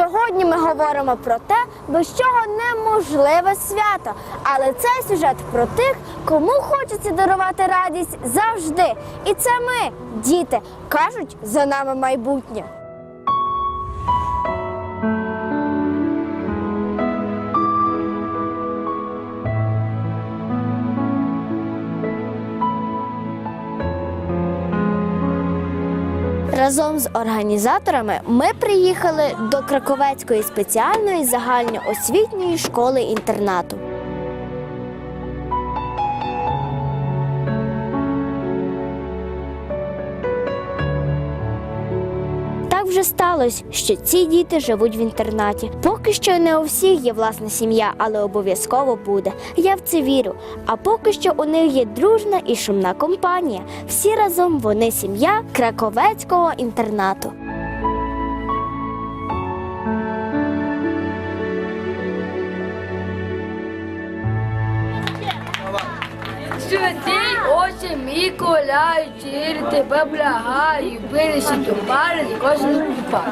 Сьогодні ми говоримо про те, без чого неможливе свято. Але цей сюжет про тих, кому хочеться дарувати радість завжди. І це ми, діти, кажуть, за нами майбутнє. Разом з організаторами ми приїхали до Краковецької спеціальної загальноосвітньої школи інтернату. Вже сталося, що ці діти живуть в інтернаті. Поки що не у всіх є власна сім'я, але обов'язково буде. Я в це вірю. А поки що у них є дружна і шумна компанія. Всі разом вони сім'я краковецького інтернату. Святий Отче Миколаю, щиро тебе благаю, вирішить у кожен купа.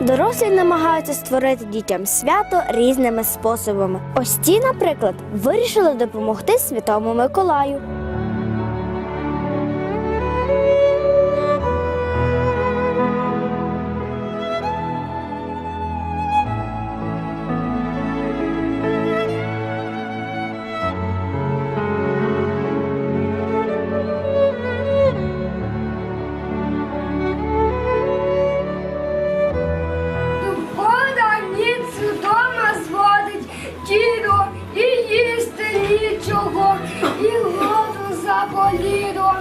Дорослі намагаються створити дітям свято різними способами. Ось ці, наприклад, вирішили допомогти Святому Миколаю. І воду заболіло.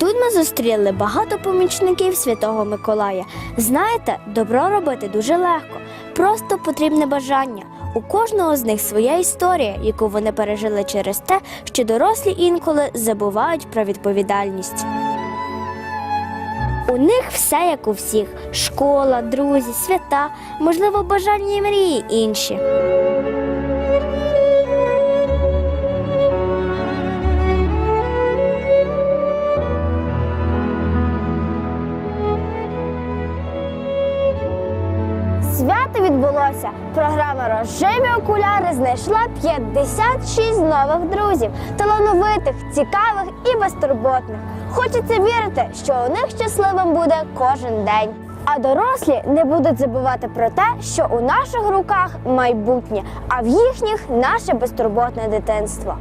Тут ми зустріли багато помічників Святого Миколая. Знаєте, добро робити дуже легко, просто потрібне бажання. У кожного з них своя історія, яку вони пережили через те, що дорослі інколи забувають про відповідальність. У них все як у всіх: школа, друзі, свята, можливо, бажання і мрії інші. Свято відбулося. Програма Розживі окуляри знайшла 56 нових друзів, талановитих, цікавих і безтурботних. Хочеться вірити, що у них щасливим буде кожен день. А дорослі не будуть забувати про те, що у наших руках майбутнє, а в їхніх наше безтурботне дитинство.